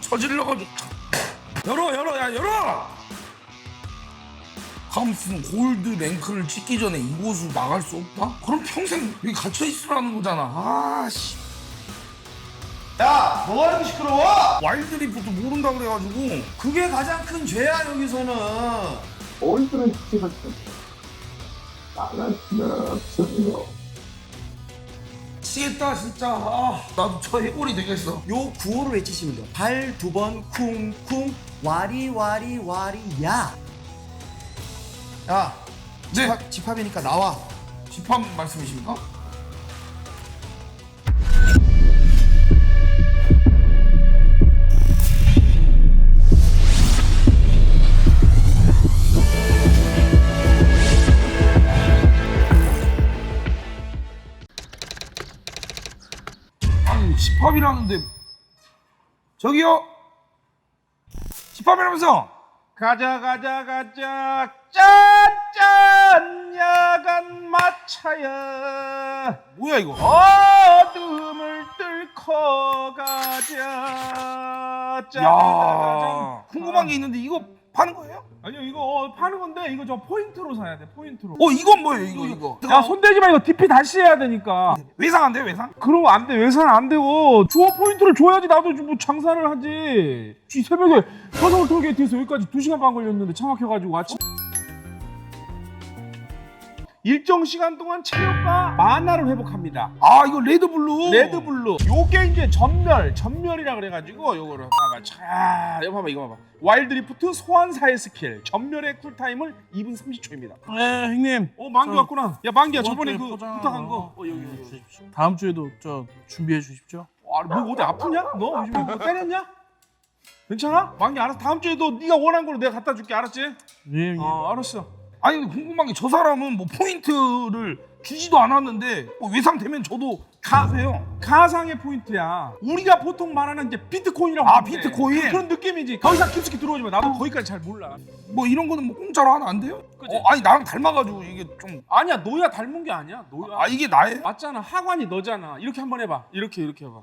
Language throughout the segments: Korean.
저질러가지고. 열어 열어 야 열어! 감스는 골드 랭크를 찍기 전에 이곳을 나갈 수 없다? 그럼 평생 여기 갇혀 있으라는 거잖아. 아씨. 야, 뭐 하는 게 시끄러워? 와일드리프트 모른다 그래가지고. 그게 가장 큰 죄야 여기서는. 어른들은 지금 나가시 면 치겠다 진짜 아 나도 저 해골이 되겠어 요 구호를 외치시면 돼요. 발 두 번 쿵쿵 와리 와리 와리 야. 야, 네 집합, 집합이니까 나와. 집합 말씀이십니까? 집합이라는데 저기요. 집합이라면서. 가자 가자 가자. 짠짠. 야간 마차야. 뭐야 이거? 어둠을 뚫고 가자. 야. 짠. 궁금한 게 있는데 이거 파는 거예요? 아니요 이거 어, 파는 건데 이거 저 포인트로 사야 돼 포인트로. 어 이건 뭐예요 이거 이거? 야 손대지 마 이거 DP 다시 해야 되니까. 외상 안 돼요 외상? 그럼 안돼 외산 안 되고. 주어 포인트를 줘야지 나도 좀뭐 장사를 하지. 이 새벽에 서서울 톨게이트에서 여기까지 2시간 반 걸렸는데 차 막혀가지고 아침 일정 시간 동안 체력과 만화를 회복합니다 아 이거 레드블루 레드블루 요게 이제 전멸 전멸이라 그래가지고 요거를 봐봐 자 이거 봐봐 이거 봐봐 와일드리프트 소환사의 스킬 전멸의 쿨타임을 2분 30초입니다 네, 형님. 어 만기 저 왔구나 야 만기야 저번 저번에 그 포장- 부탁한 거 어, 여기 여기 주십시오. 다음 주에도 저 준비해 주십시오. 아, 뭐 어디 아프냐? 너 요즘에 뭐 때렸냐? 괜찮아? 만기 알았어. 다음 주에도 네가 원한 걸로 내가 갖다 줄게. 알았지? 예, 형님. 어, 알았어. 아니 궁금한 게 저 사람은 뭐 포인트를 주지도 않았는데 뭐 외상 되면 저도 가세요 가상의 포인트야. 우리가 보통 말하는 이제 비트코인이라고 아, 비트코인? 그- 그런 느낌이지. 더 이상 깊숙이 들어오지 마. 나도 거기까지 잘 몰라. 뭐 이런 거는 뭐 공짜로 하나 안 돼요? 그지? 어, 아니 나랑 닮아가지고 이게 좀 아 아니야, 너야 닮은 게 아니야. 너야. 이게 나예요? 맞잖아. 하관이 너잖아. 이렇게 한번 해봐. 이렇게 이렇게 해봐.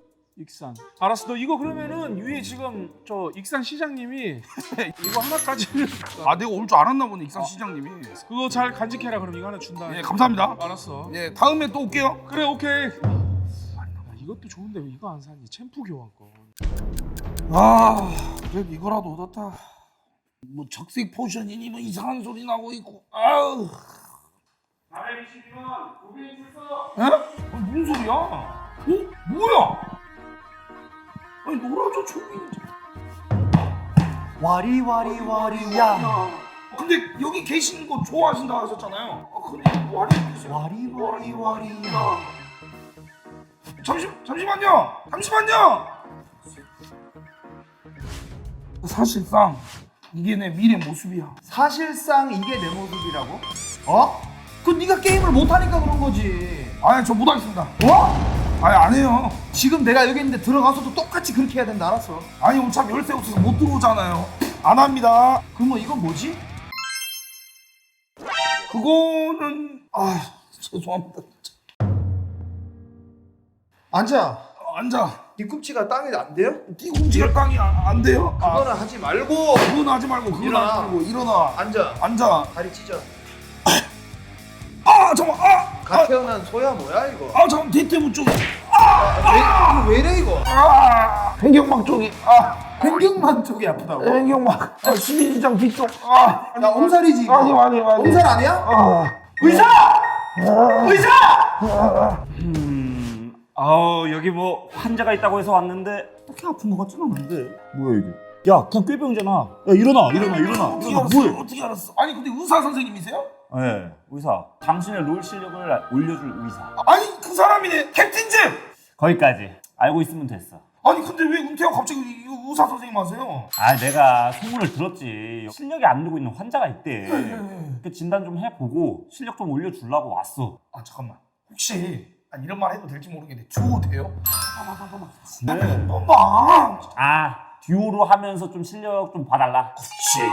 익산. 알았어. 너 이거 그러면은 위에 지금 저 익산 시장님이 이거 하나까지는 아 내가 올 줄 알았나 보네 익산 시장님이 그거 잘 간직해라. 그럼 이거 하나 준다. 예 감사합니다 알았어. 예 다음에 또 올게요 그래 오케이. 아, 이것도 좋은데 왜 이거 안 사니? 챔프 교환권. 아 그래도 이거라도 얻었다 뭐 적색 포션이니 뭐 이상한 소리 나고 있고 아우 422번 고객 출석. 에? 무슨 소리야? 어? 뭐야? 아니 놀아줘 조용히 와리 와리 와리 야. 야 근데 여기 계신 거 좋아하신다 하셨잖아요 아 근데 와리 와리 와리 와리 야. 잠시 잠시만요 잠시만요 사실상 이게 내 미래 모습이야 사실상 이게 내 모습이라고? 어? 그 네가 게임을 못 하니까 그런 거지. 아니 저 못하겠습니다 어? 아니 안 해요 지금 내가 여기 있는데 들어가서도 똑같이 그렇게 해야 된다 알았어. 아니 어차피 열쇠 없어서 못 들어오잖아요 안 합니다 그럼 뭐 이건 뭐지? 그거는 아 죄송합니다. 앉아. 어, 앉아 뒤꿈치가 땅에 안 돼요? 뒤꿈치가 땅이 안, 안 돼요? 아, 그거는 하지 말고 그건 하지 말고 그건 일어나. 하지 말고 일어나 앉아. 앉아 다리 찢어. 아 잠깐 아! 갓 태어난 소야 뭐야 이거? 아 잠깐 대퇴부 쪽이 아, 왜, 왜래 이거? 아 횡격막 쪽이 아. 횡격막 쪽이 아프다고? 횡격막. 아 십이지장 뒤쪽. 아. 야 엄살이지 이거. 아니 아니 아니. 엄살 아니야? 아. 의사! 의사! 아우 여기 뭐 환자가 있다고 해서 왔는데 딱히 아픈 것 같진 않은데. 뭐야 이게? 야 그냥 꾀병이잖아 야 일어나 일어나 일어나. 어떻게 일어나 알았어? 뭐해? 어떻게 알았어? 아니 근데 의사 선생님이세요? 네 의사. 당신의 롤 실력을 올려줄 의사. 아니 그 사람이네. 캡틴즈 거기까지. 알고 있으면 됐어. 아니 근데 왜 은퇴하고 갑자기 의사 선생님 하세요? 아 내가 소문을 들었지. 실력이 안 늘고 있는 환자가 있대. 그 진단 좀 해보고 실력 좀 올려주려고 왔어. 아 잠깐만. 혹시 아, 이런 말 해도 될지 모르겠는데 듀오 돼요? 네. 한번만 아 듀오로 하면서 좀 실력 좀 봐달라. 그치.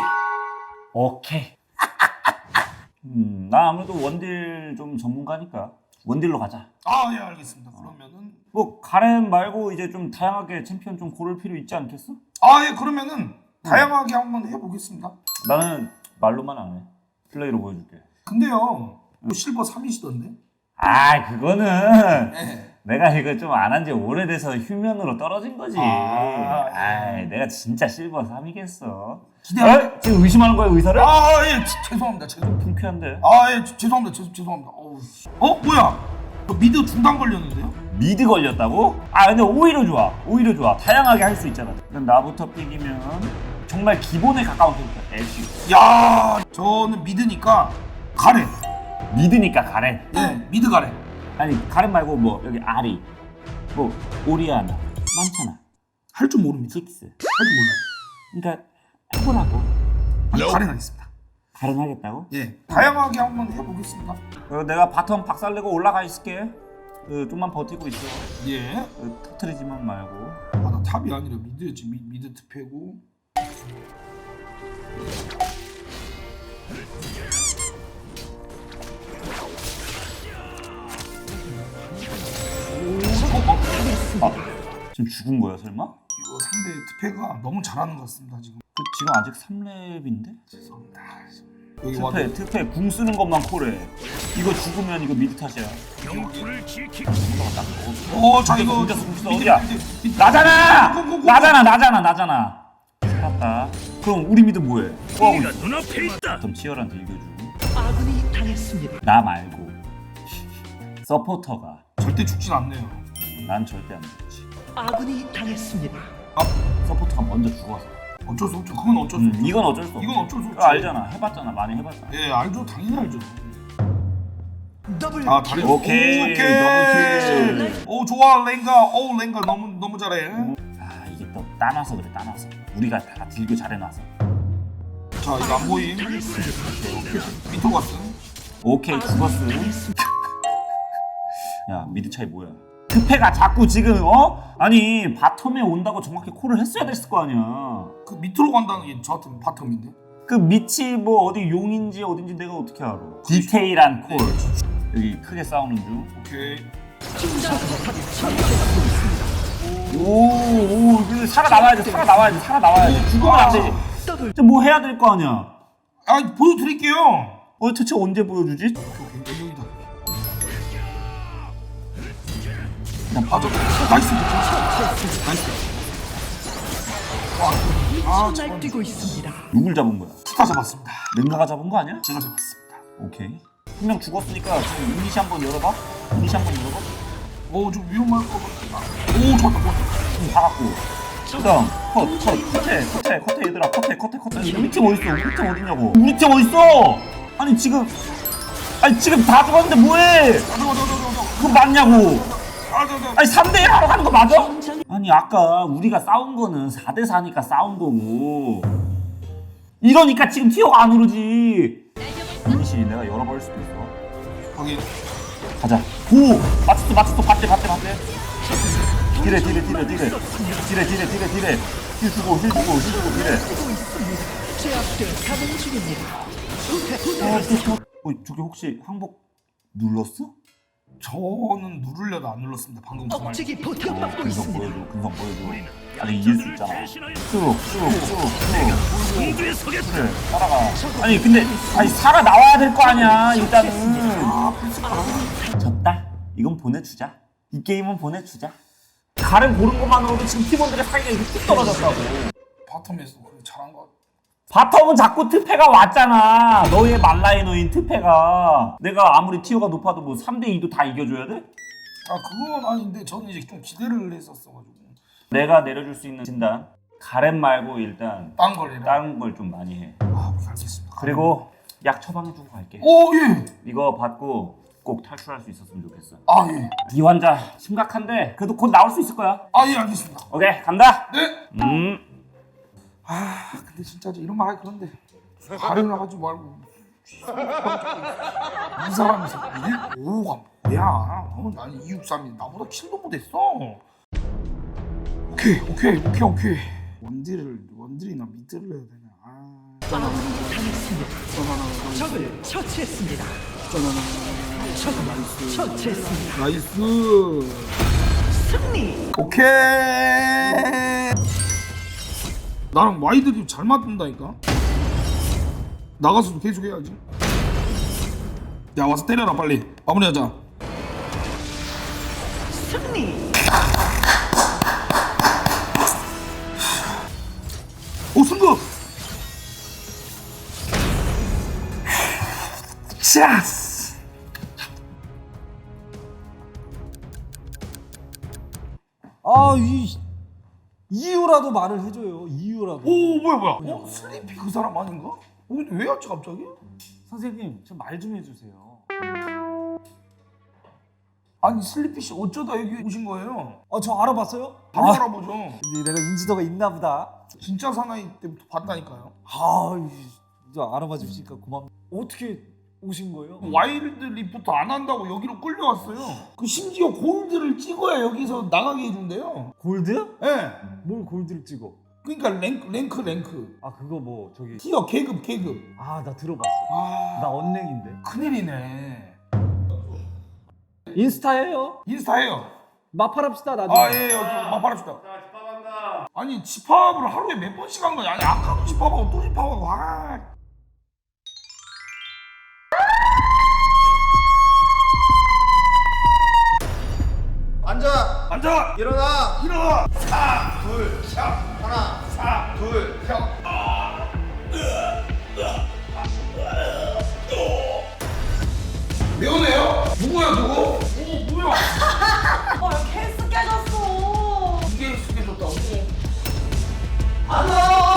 오케이. 음, 나 아무래도 원딜 좀 전문가니까 원딜로 가자 아 예 알겠습니다 그러면은 뭐 가렌 말고 이제 좀 다양하게 챔피언 좀 고를 필요 있지 않겠어? 아 예 그러면은 다양하게 한번 해 보겠습니다 나는 말로만 안 해 플레이로 보여줄게 근데요 뭐 실버 3이시던데? 아 그거는 네. 내가 이거 좀 안 한 지 오래돼서 휴면으로 떨어진 거지. 아, 아, 내가 진짜 실버 3이겠어. 기대하네. 어? 지금 의심하는 거야 의사를? 아예 죄송합니다 죄송 핑크한데. 아예 죄송합니다 죄, 죄송합니다 어우 씨. 어 뭐야 저 미드 중단 걸렸는데요? 미드 걸렸다고? 아 근데 오히려 좋아. 오히려 좋아. 다양하게 할 수 있잖아. 그럼 나부터 픽이면 정말 기본에 가까운 캐릭터 애쉬. 야 저는 미드니까 가렌 미드니까 가렌. 네 미드 가렌 아니 가렌 말고 뭐 여기 아리, 뭐 오리아나 많잖아. 할 줄 모릅니다 식스. 할 줄 몰라요 그러니까 해보라고. 아니, 가렌 하겠습니다 가렌 하겠다고? 예 다양하게 한번 해보겠습니다 그리고 내가 바텀 박살내고 올라가 있을게. 그 좀만 버티고 있어. 예 그 터트리지만 말고. 아, 나 탑이 아니라 미드였지 미, 미드 특패고 지금 죽은 거야 설마? 이거 상대 특패가 너무 잘하는 것 같습니다 지금 그 지금 아직 3렙인데? 죄송합니다 여기 와도 특패 특패 궁 쓰는 것만 콜해. 이거 죽으면 이거 미드 탓이야. 어자 이거 혼자 숨 쉬어, 미드, 어디야? 미드, 미드. 나잖아! 나잖아 나잖아 나잖아. 살았다. 그럼 우리 미드 뭐해? 있어? 눈앞에 있다. 그럼 치열한 딜교주. 아군이 당했습니다. 나 말고 서포터가 절대 죽진 않네요 난 절대 안 죽지. 아군이 당했습니다. 서포터가 먼저 죽어서. 어쩔 수 없죠 그건 어쩔 수 음, 없죠 이건 어쩔 수 없어. 이건 어쩔 수 없죠. 그거 알잖아. 해봤잖아. 많이 해봤잖아. 예 알죠 당연히 알죠 더블 아 다리 오케이, 더블킬. 오 좋아 랭가 오 랭가 너무 너무 잘해 아 이게 또 따놔서 그래 따놔서. 우리가 다 딜교 잘해놔서. 자 이거 안 보임 미터 갔음 오케이 죽었어. 야 미드 차이 뭐야? 특패가 자꾸 지금 어? 아니 바텀에 온다고 정확히 콜을 했어야 됐을 거 아니야. 그 밑으로 간다는 게 저한테는 바텀인데 그 밑이 뭐 어디 용인지 어딘지 내가 어떻게 알아? 디테일한 콜. 여기 크게 싸우는 중. 오케이 오, 오, 근데 살아나와야지, 살아나와야지, 살아나와야지. 죽으면 안 되지. 뭐 해야 될 거 아니야. 아 보여드릴게요 어, 대체 언제 보여주지? 그냥 아저 나이스 나이스 아 저건 날뛰고 있습니다. 누굴 잡은 거야? 스타 잡았습니다 랭가가 잡은 거 아니야? 제가 잡았습니다 오케이. 한 명 죽었으니까 지금 이니시 한번 열어봐. 이니시 한번 열어봐. 오 좀 위험할 것 같다 오 좋았다 좋았다 좀 박았고. 그다음 컷, 컷, 컷해, 컷해, 컷해 얘들아, 컷해, 컷해, 컷해. 우리 팀 어딨어? 우리 팀 어딨냐고? 우리 팀 어딨어? 아니 지금, 아니 지금 다 죽었는데 뭐해? 그거 맞냐고? 아니 3대1 하러 가는 거 맞아? 아니 아까 우리가 싸운 거는 4대 4니까 싸운 거고 이러니까 지금 티어가 안 오르지 이니시 내가 열어버릴 수도 있어 거기 가자 오! 맞췄어 맞췄어 봤대 봤대 봤대 딜해 딜해 딜해 딜해 딜해 딜해 딜해 딜해 힐 주고 힐 주고 힐 주고 딜해. 어. 어 저기 혹시 항복 눌렀어? 저는 누르려도 안 눌렀습니다 방금 그 말. 억제기 어, 보태받고 근성 있습니다. 보여줘 근성 보여줘. 아니 이길 수 있잖아. 쭉쭉쭉쭉 그래 살아가. 아니 근데 아니 살아 나와야 될 거 아니야 일단은. 아 졌다? 이건 보내주자. 이 게임은 보내주자. 가른 고른 것만으로도 지금 팀원들의 사이가 이렇게 뚝 떨어졌다고. 바텀에서 그래 잘한 것 같아 바텀은 자꾸 트패가 왔잖아 너의 말라이너인 트패가 내가 아무리 티어가 높아도 뭐 3대2도 다 이겨줘야 돼? 아 그건 아닌데 저는 이제 좀 기대를 했었어가지고 내가 내려줄 수 있는 진단 가렌 말고 일단 딴 걸이라 다른 걸 좀 많이 해 아 오케이, 알겠습니다 그리고 약 처방해주고 갈게 오예 이거 받고 꼭 탈출할 수 있었으면 좋겠어. 아 예. 이 환자 심각한데 그래도 곧 나올 수 있을 거야. 아 예 알겠습니다. 오케이 간다. 네. 음. 아 근데 진짜 이런 말 하기 그런데. 가려나 하지 말고. 이 사람이 105가 뭐야 어, 나는 263이 나보다 킬도 못했어. 오케이 오케이 오케이 오케이. 원딜을 원딜이나 미드를 해야 되나? 아. 당했습니다. 적을 처치했습니다. 적을 처치했습니다. 나이스. 승리. 오케이 나랑 와이드리 잘 맞는다니까? 나가서도 계속 해야지. 야 와서 때려라 빨리. 마무리하자. 승리. 오 승급 차스 아, 이 이유라도 말을 해줘요. 이유 라도. 오 뭐야 뭐야 어 슬리피 그 사람 아닌가? 어 근데 왜 왔지 갑자기? 선생님, 저 말 좀 해주세요. 아니 슬리피 씨 어쩌다 여기 오신 거예요? 아, 저 알아봤어요? 바로 아, 알아보죠 근데 내가 인지도가 있나 보다. 진짜 사나이 때부터 봤다니까요 아, 이- 진짜 알아봐 주시니까 고맙. 어떻게 오신 거예요? 와일드 리프트 안 한다고 여기로 끌려왔어요 그 심지어 골드를 찍어야 여기서 나가게 해준대요 골드? 예 뭘 골드를 찍어? 그러니까 랭크 랭크 랭크 아, 그거 뭐 저기. 티어 계급 계급 아, 나 들어봤어. 아 나 언랭인데. 큰일이네 인스타예요. 인스타해요 마팔합시다 나중에. 아 예 예, 마파라주다 아니 집합을 하루에 몇 번씩 한 거야 아니 아까도 집합하고 또 집합하고 아 앉아. 앉아. 일어나. 일어나. 사둘셋 하나. 사둘셋 내오네요? 누구야 누구? 오 뭐야? 어, 야, 케이스 깨졌어. 이게 익숙해졌다고? 네. 앉아.